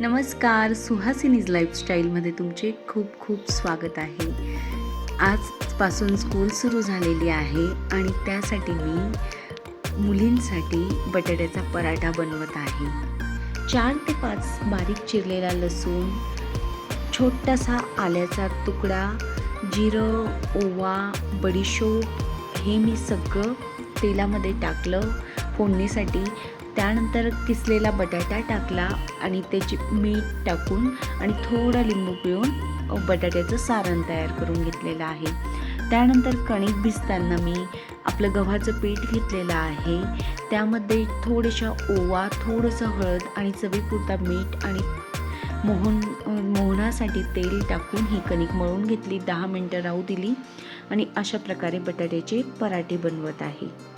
नमस्कार सुहासिनीज लाईफस्टाईलमध्ये तुमचे खूप खूप स्वागत आहे. आजपासून स्कूल सुरू झालेली आहे आणि त्यासाठी मी मुलींसाठी बटाट्याचा पराठा बनवत आहे. चार ते पाच बारीक चिरलेला लसूण छोटासा आल्याचा तुकडा जिरं ओवा बडीशोप हे मी सगळं तेलामध्ये टाकलं. फोडणीसाठी त्यानंतर किसलेला बटाटा टाकला आणि त्याची मीठ टाकून आणि थोडा लिंबू पिळून बटाट्याचं सारण तयार करून घेतलेलं आहे. त्यानंतर कणिक भिजताना मी आपलं गव्हाचं पीठ घेतलेलं आहे. त्यामध्ये थोडेशा ओवा थोडंसं हळद आणि चवीपुरता मीठ आणि मोहन मोहनासाठी तेल टाकून ही कणिक मळून घेतली. दहा मिनटं राहू दिली आणि अशा प्रकारे बटाट्याचे पराठे बनवत आहे.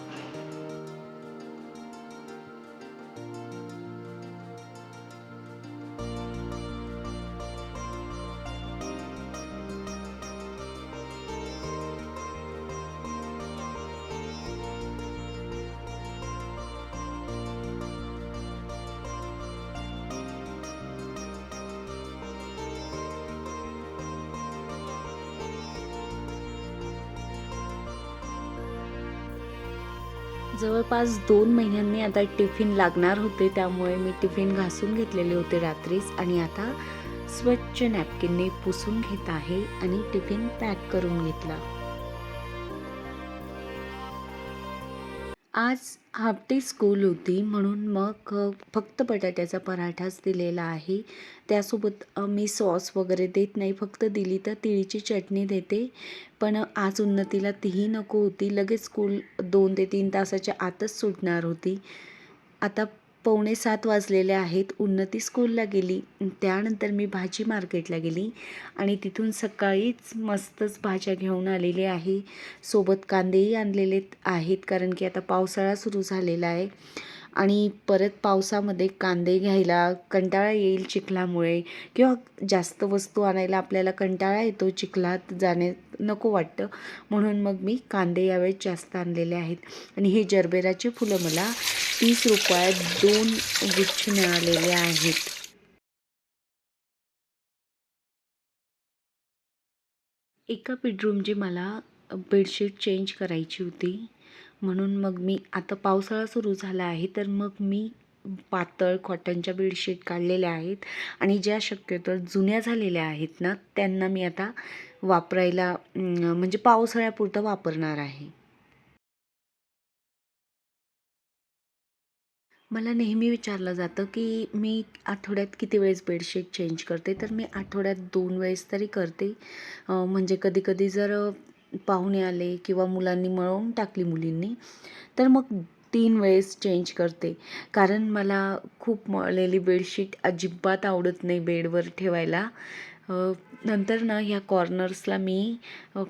जवळपास दोन महिन्यांनी आता टिफिन लागणार होते त्यामुळे मी टिफिन घासून घेतलेले होते रात्रीच आणि आता स्वच्छ नॅपकिनने पुसून घेत आहे आणि टिफिन पॅक करून घेतला. आज हाफ डे स्कूल होती म्हणून मग फक्त बटाट्याचा पराठाच दिलेला आहे. त्यासोबत मी सॉस वगैरे देत नाही फक्त दिली तर तिळीची चटणी देते. पण आज उन्नतीला तीही नको होती. लगेच स्कूल दोन ते तीन तासाच्या आतच सुटणार होती. आता पावणे सात वाजलेले आहेत. उन्नती स्कूलला गेली. त्यानंतर मी भाजी मार्केटला गेली आणि तिथून सकाळीच मस्तच भाज्या घेऊन आलेली आहे. सोबत कांदेही आणलेले आहेत कारण की आता पावसाळा सुरू झालेला आहे. आणि परत पावसामध्ये कांदे घ्यायला कंटाळा येईल चिखलामुळे किंवा जास्त वस्तू आणायला आपल्याला कंटाळा येतो चिखलात जाणे नको वाटतं. म्हणून मग मी कांदे यावेळेस जास्त आणलेले आहेत. आणि हे जरबेराचे फुलं मला तीस रुपयात दोन गुच्छ मिळालेले आहेत. एका बेडरूमची मला बेडशीट चेंज करायची होती. म्हणून मग मी आता पावसाळा सुरू झाला आहे तर मग मी पातळ कॉटनच्या बेडशीट काढलेल्या आहेत. आणि ज्या शक्यतो जुन्या झालेल्या आहेत ना त्यांना मी आता वापरायला म्हणजे पावसाळ्यापुरतं वापरणार आहे. मला नेहमी विचारलं जातं की मी आठवड्यात किती वेळेस बेडशीट चेंज करते? तर मी आठवड्यात दोन वेळेस तरी करते. म्हणजे कधीकधी जर पाहुणे आले किंवा मुलांनी मळवून टाकली मुलींनी तर मग तीन वेळेस चेंज करते. कारण मला खूप मळलेली बेडशीट अजिबात आवडत नाही बेडवर ठेवायला. नंतर ना ह्या कॉर्नर्सला मी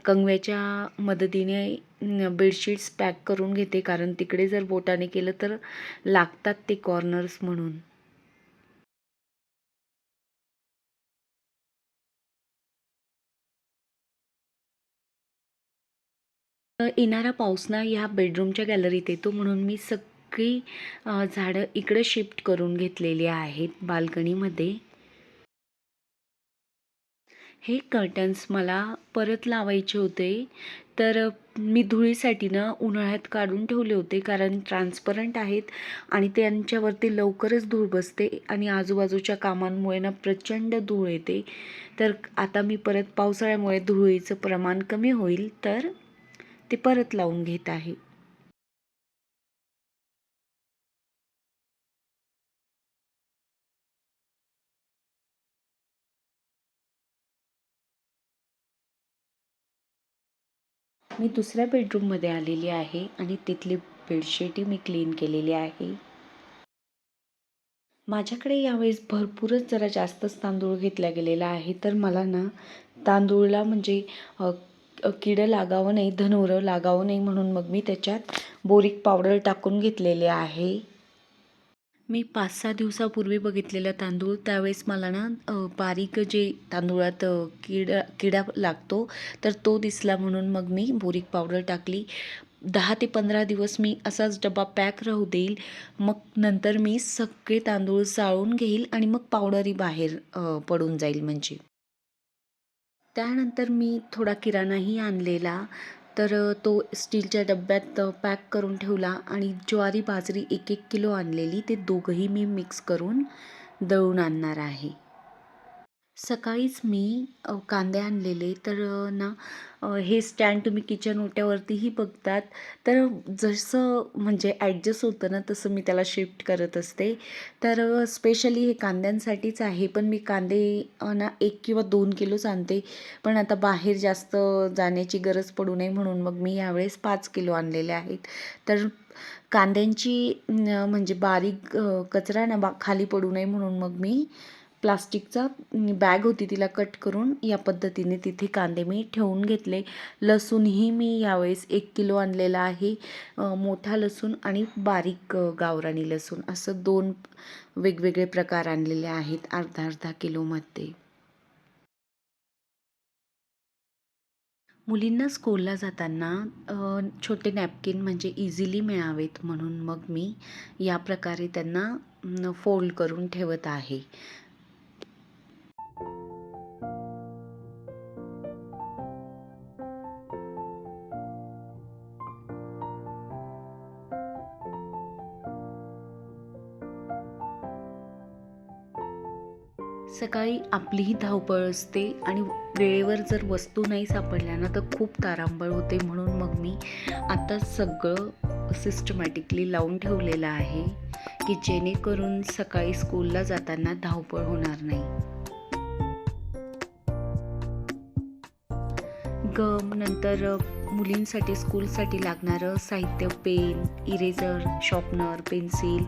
कंगव्याच्या मदतीने बेडशीट्स पॅक करून घेते. कारण तिकडे जर बोटाने केलं तर लागतात ते कॉर्नर्स म्हणून. येणारा पाऊस ना ह्या बेडरूमच्या गॅलरीत येतो म्हणून मी सगळी झाडं इकडं शिफ्ट करून घेतलेली आहेत बाल्कनीमध्ये. हे कर्टन्स मला परत लावायचे होते. तर मी धुळीसाठी ना उन्हाळ्यात काढून ठेवले होते कारण ट्रान्सपरंट आहेत आणि त्यांच्यावरती लवकरच धूळ बसते आणि आजूबाजूच्या कामांमुळे ना प्रचंड धूळ येते. तर आता मी परत पावसाळ्यामुळे धुळीचं प्रमाण कमी होईल तर ते परत लावून घेत आहे. मी दुसऱ्या बेडरूममध्ये आलेली आहे आणि तिथली बेडशीटही मी क्लीन केलेली आहे. माझ्याकडे यावेळेस भरपूरच जरा जास्तच तांदूळ घेतला गेलेला आहे तर मला ना तांदूळला म्हणजे किडं लागावं नाही धनुरं लागावं नाही म्हणून मग मी त्याच्यात बोरिक पावडर टाकून घेतलेले आहे. मी पाच सहा दिवसापूर्वी बघितलेला तांदूळ. त्यावेळेस मला ना बारीक जे तांदूळात किडा किडा लागतो तर तो दिसला म्हणून मग मी बोरिक पावडर टाकली. दहा ते पंधरा दिवस मी असाच डबा पॅक राहू देईल. मग नंतर मी सगळे तांदूळ चाळून घेईल आणि मग पावडरही बाहेर पडून जाईल म्हणजे. त्यानंतर मी थोडा किराणाही आणलेला. तर तो स्टीलच्या डब्यात पॅक करून ठेवला आणि ज्वारी बाजरी एक एक किलो आणलेली ते दोघंही मी मिक्स करून दळून आणणार आहे. सकाळीच मी कांदे आणलेले. तर ना हे स्टँड तुम्ही किचन ओट्यावरतीही बघतात. तर जसं म्हणजे ॲडजस्ट होतं ना तसं मी त्याला शिफ्ट करत असते. तर स्पेशली हे कांद्यांसाठीच आहे. पण मी कांदे ना एक किंवा दोन किलोच आणते. पण आता बाहेर जास्त जाण्याची गरज पडू नये म्हणून मग मी यावेळेस पाच किलो आणलेले आहेत. तर कांद्यांची म्हणजे बारीक कचरा ना बा खाली पडू नये म्हणून मग मी प्लास्टिकचा बॅग होती तिला कट करून या पद्धतीने तिथे कांदे मी ठेवून घेतले. लसूणही मी यावेळेस एक किलो आणलेला आहे. मोठा लसूण आणि बारीक गावराणी गावरानी लसूण असं दोन वेगवेगळे प्रकार आणलेले आहेत अर्धा अर्धा किलोमध्ये. मुलींना स्कूलला जाताना छोटे नॅपकिन म्हणजे इझिली मिळावेत म्हणून मग मी या प्रकारे त्यांना फोल्ड करून ठेवत आहे. सकाळी आपलीही धावपळ असते आणि वेळेवर जर वस्तू नाही सापडल्या ना तर खूप तारांबळ होते. म्हणून मग मी आता सगळं सिस्टमॅटिकली लावून ठेवलेलं आहे की जेणेकरून सकाळी स्कूलला जाताना धावपळ होणार नाही. गम नंतर मुलींसाठी स्कूलसाठी लागणारं साहित्य पेन इरेझर शॉपनर पेन्सिल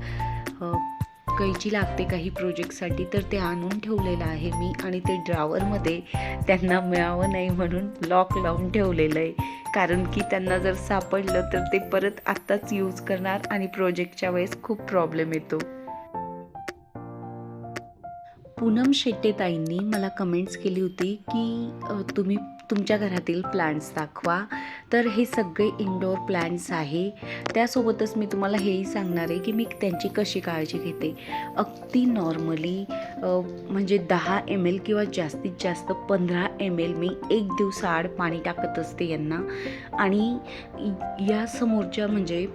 कैची लागते काही प्रोजेक्टसाठी तर ते आणून ठेवलेलं आहे मी आणि ते ड्रावरमध्ये त्यांना मिळावं नाही म्हणून लॉक लावून ठेवलेलं आहे. कारण की त्यांना जर सापडलं तर ते परत आत्ताच यूज करणार आणि प्रोजेक्टच्या वेळेस खूप प्रॉब्लेम येतो. पूनम शेट्टेताईंनी मला कमेंट्स केली होती की तुम्ही तुमच्या घरातील प्लांट्स दाखवा. तर हे सगळे इनडोअर प्लांट्स आहे. त्यासोबतच मी तुम्हाला हेही सांगणार आहे की मी त्यांची कशी काळजी घेते. अगदी नॉर्मली म्हणजे दहा एम एल किंवा जास्तीत जास्त पंधरा एम एल मी एक दिवसाआड पाणी टाकत असते यांना. आणि या समोरच्या म्हणजे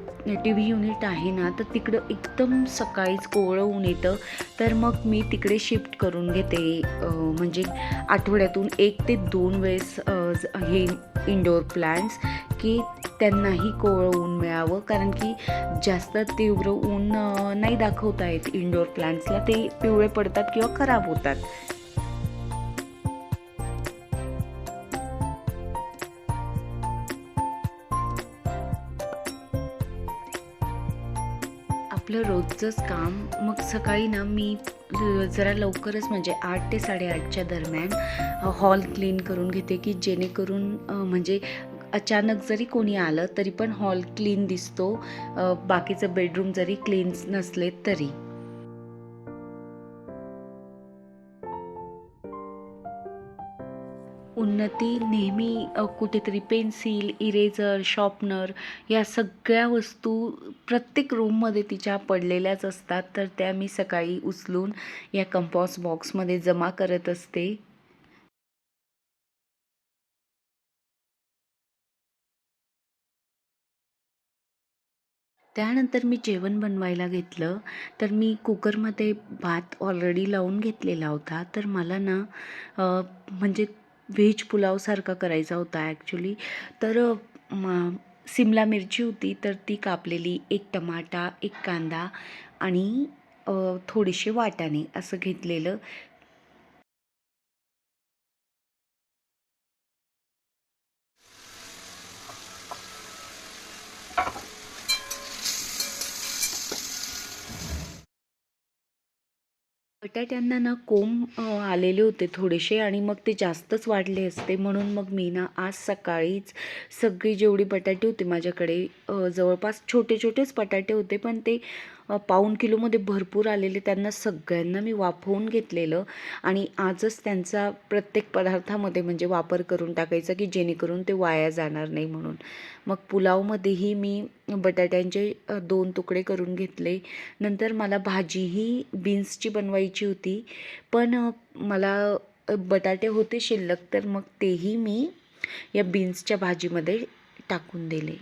टी व्ही युनिट आहे ना तर तिकडं एकदम सकाळीच कोवळं ऊन येतं. तर मग मी तिकडे शिफ्ट करून घेते. म्हणजे आठवड्यातून एक ते दोन वेळेस हे इंडोर प्लांट्स की त्यांनाही कोवळं ऊन मिळावं. कारण की जास्त तीव्र ऊन नाही दाखवता येत इंडोर प्लांट्सला ते पिवळे पडतात किंवा खराब होतात. आपलं रोजचंच काम मग सकाळी ना मी जरा लवकरच म्हणजे आठ ते साडेआठच्या दरम्यान हॉल क्लीन करून घेते की जेणेकरून म्हणजे अचानक जरी कोणी आलं तरी पण हॉल क्लीन दिसतो बाकीचं बेडरूम जरी क्लीन नसले तरी. उन्नती नेहमी कुठेतरी पेन्सिल इरेझर शॉर्पनर या सगळ्या वस्तू प्रत्येक रूममध्ये तिच्या पडलेल्याच असतात. तर त्या मी सकाळी उचलून या कंपॉस बॉक्समध्ये जमा करत असते. त्यानंतर मी जेवण बनवायला घेतलं. तर मी कुकरमध्ये भात ऑलरेडी लावून घेतलेला होता. तर मला ना म्हणजे व्हेज पुलावसारखा करायचा होता ॲक्च्युली तर सिमला मिरची होती तर ती कापलेली एक टमाटा एक कांदा आणि थोडेसे वाटाणे असं घेतलेलं. बटाट्यांना ना कोंब आलेले होते थोडेसे आणि मग ते जास्तच वाढले असते. म्हणून मग मी ना आज सकाळीच सगळी जेवढी बटाटे होते माझ्याकडे जवळपास छोटे छोटेच बटाटे होते. पण ते पाऊण किलोमध्ये भरपूर आलेले त्यांना सगळ्यांना मी वाफवून घेतलेलं आणि आजच त्यांचा प्रत्येक पदार्थामध्ये म्हणजे वापर करून टाकायचा की जेणेकरून ते वाया जाणार नाही म्हणून. मग पुलावमध्येही मी बटाट्यांचे दोन तुकडे करून घेतले. नंतर मला भाजीही बीन्सची बनवायची होती. पण मला बटाटे होते शिल्लक तर मग तेही मी या बीन्सच्या भाजीमध्ये टाकून दिले.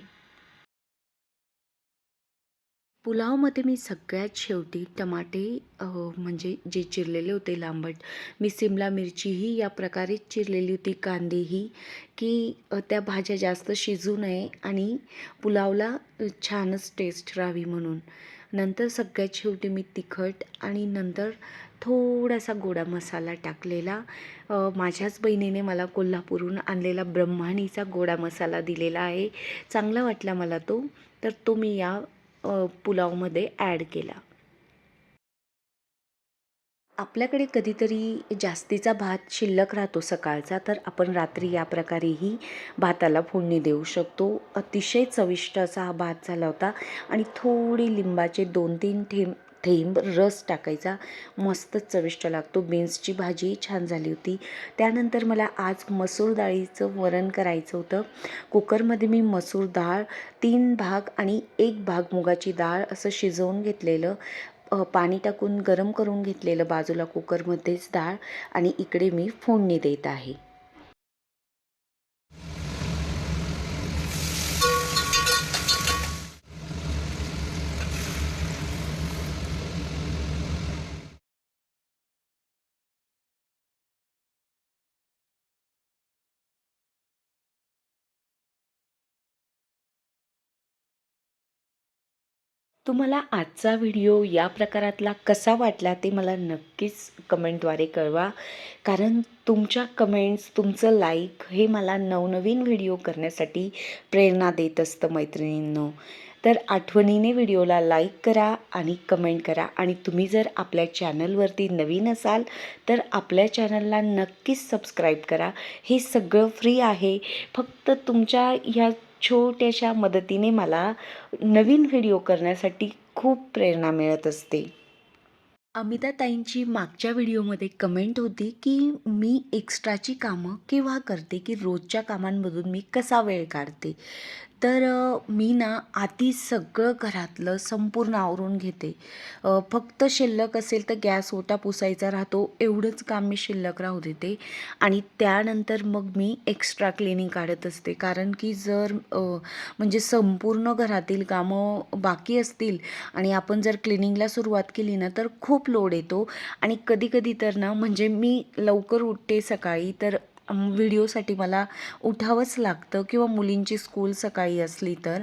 पुलावमध्ये मी सगळ्यात शेवटी टमाटे म्हणजे जे चिरलेले होते लांबट मी सिमला मिरचीही या प्रकारे चिरलेली होती कांदेही की त्या भाज्या जास्त शिजू नये आणि पुलावला छानच टेस्ट राहावी म्हणून. नंतर सगळ्यात शेवटी मी तिखट आणि नंतर थोडासा गोडा मसाला टाकलेला. माझ्याच बहिणीने मला कोल्हापूरहून आणलेला ब्रह्माणीचा गोडा मसाला दिलेला आहे. चांगला वाटला मला तो. तर तो मी या पुलावमध्ये ॲड केला. आपल्याकडे कधीतरी जास्तीचा भात शिल्लक राहतो सकाळचा तर आपण रात्री या प्रकारेही भाताला फोडणी देऊ शकतो. अतिशय चविष्ट असा हा भात झाला होता आणि थोडी लिंबाचे दोन तीन थेंब थेंब रस टाकायचा. मस्तच चविष्ट लागतो. बीन्सची भाजी छान झाली होती. त्यानंतर मला आज मसूर डाळीचं वरण करायचं होतं. कुकरमध्ये मी मसूर डाळ तीन भाग आणि एक भाग मुगाची डाळ असं शिजवून घेतलेलं पाणी टाकून गरम करून घेतलेलं बाजूला कुकरमध्येच डाळ आणि इकडे मी फोडणी देत आहे. तुम्हाला आजचा व्हिडिओ या प्रकारातला कसा वाटला ते मला नक्कीच कमेंटद्वारे कळवा. कारण तुमच्या कमेंट्स तुमचं लाईक हे मला नवनवीन व्हिडिओ करण्यासाठी प्रेरणा देत असतं मैत्रिणींनो. तर आठवणीने व्हिडिओला लाईक करा आणि कमेंट करा. आणि तुम्ही जर आपल्या चॅनलवरती नवीन असाल तर आपल्या चॅनलला नक्कीच सबस्क्राईब करा. हे सगळं फ्री आहे. फक्त तुमच्या ह्या छोट्याशा मदतीने मला नवीन व्हिडिओ करण्यासाठी खूप प्रेरणा मिळत असते. अमिताताईंची मागच्या व्हिडिओमध्ये कमेंट होती की मी एक्स्ट्राची कामं केव्हा करते? की रोजच्या कामांमधून मी कसा वेळ काढते? तर मी ना आधी सगळं घरातलं संपूर्ण आवरून घेते. फक्त शिल्लक असेल तर गॅस ओटा पुसायचा राहतो एवढंच काम मी शिल्लक राहू देते. आणि त्यानंतर मग मी एक्स्ट्रा क्लिनिंग काढत असते. कारण की जर म्हणजे संपूर्ण घरातील कामं बाकी असतील आणि आपण जर क्लिनिंगला सुरुवात केली ना तर खूप लोड येतो. आणि कधी कधी तर ना म्हणजे मी लवकर उठते सकाळी तर व्हिडिओसाठी मला उठावंच लागतं किंवा मुलींची स्कूल सकाळी असली तर.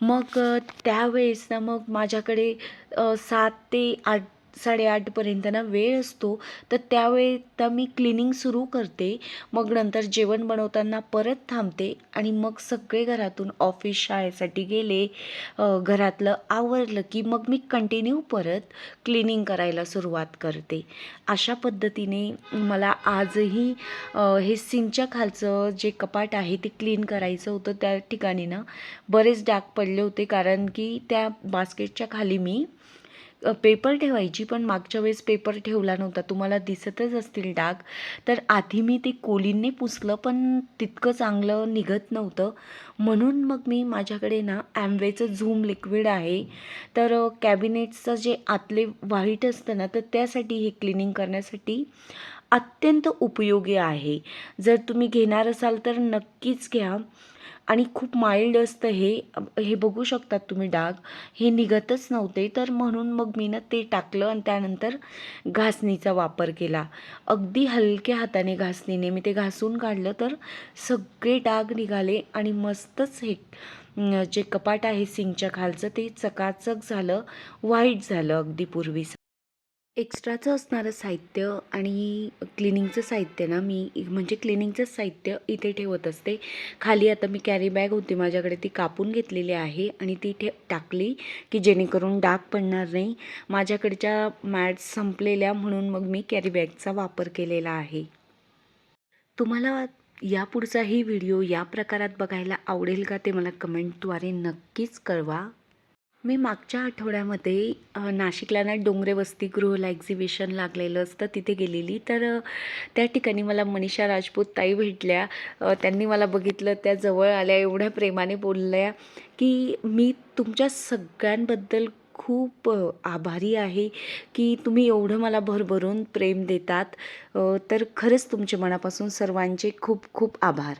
मग त्यावेळेस ना मग माझ्याकडे सात ते आठ साडेआठपर्यंत ना वेळ असतो तर त्यावेळेत तर मी क्लिनिंग सुरू करते. मग नंतर जेवण बनवताना परत थांबते आणि मग सगळे घरातून ऑफिस शाळेसाठी गेले. घरातलं आवरलं की मग मी कंटिन्यू परत क्लिनिंग करायला सुरुवात करते. अशा पद्धतीने मला आजही हे सिंकच्या खालचं जे कपाट आहे ते क्लीन करायचं होतं. त्या ठिकाणी ना बरेच डाग पडले होते कारण की त्या बास्केटच्या खाली मी पेपर ठेवायची पण मागच्या वेळेस पेपर ठेवला नव्हता. तुम्हाला दिसतच असतील डाग. तर आधी मी ते कोलींनी पुसलं पण तितकं चांगलं निघत नव्हतं. म्हणून मग मी माझ्याकडे ना ॲम्वेचं झूम लिक्विड आहे. तर कॅबिनेट्सचं कॅबिनेटचं जे आतले व्हाईट असतं ना तर त्यासाठी हे क्लिनिंग करण्यासाठी अत्यंत उपयोगी आहे. जर तुम्ही घेणार असाल तर नक्कीच घ्या. आणि खूप माइल्ड असतं हे. हे बघू शकतात तुम्ही डाग. हे निघतच नव्हते तर म्हणून मग मी ना ते टाकलं आणि त्यानंतर घासणीचा वापर केला. अगदी हलक्या हाताने घासणीने मी ते घासून काढलं तर सगळे डाग निघाले आणि मस्तच हे जे कपाट आहे सिंगच्या खालचं ते चकाचक झालं व्हाईट झालं अगदी पूर्वी एक्स्ट्राचं असणारं साहित्य आणि क्लिनिंगचं साहित्य ना मी म्हणजे क्लिनिंगचं साहित्य इथे ठेवत असते. खाली आता मी कॅरी बॅग होती माझ्याकडे ती कापून घेतलेली आहे आणि ती ठे टाकली की जेणेकरून डाग पडणार नाही. माझ्याकडच्या मॅट्स संपलेल्या म्हणून मग मी कॅरी बॅगचा वापर केलेला आहे. तुम्हाला यापुढचाही व्हिडिओ या प्रकारात बघायला आवडेल का ते मला कमेंटद्वारे नक्कीच कळवा. मी मागच्या आठवड्यामध्ये नाशिकला ना डोंगरे वसतिगृहला एक्झिबिशन लागलेलं असतं तिथे गेलेली. तर त्या ठिकाणी मला मनीषा राजपूत ताई भेटल्या त्यांनी मला बघितलं त्या जवळ आल्या एवढ्या प्रेमाने बोलल्या की मी तुमच्या सगळ्यांबद्दल खूप आभारी आहे की तुम्ही एवढं मला भरभरून प्रेम देतात. तर खरंच तुमचे मनापासून सर्वांचे खूप खूप आभार.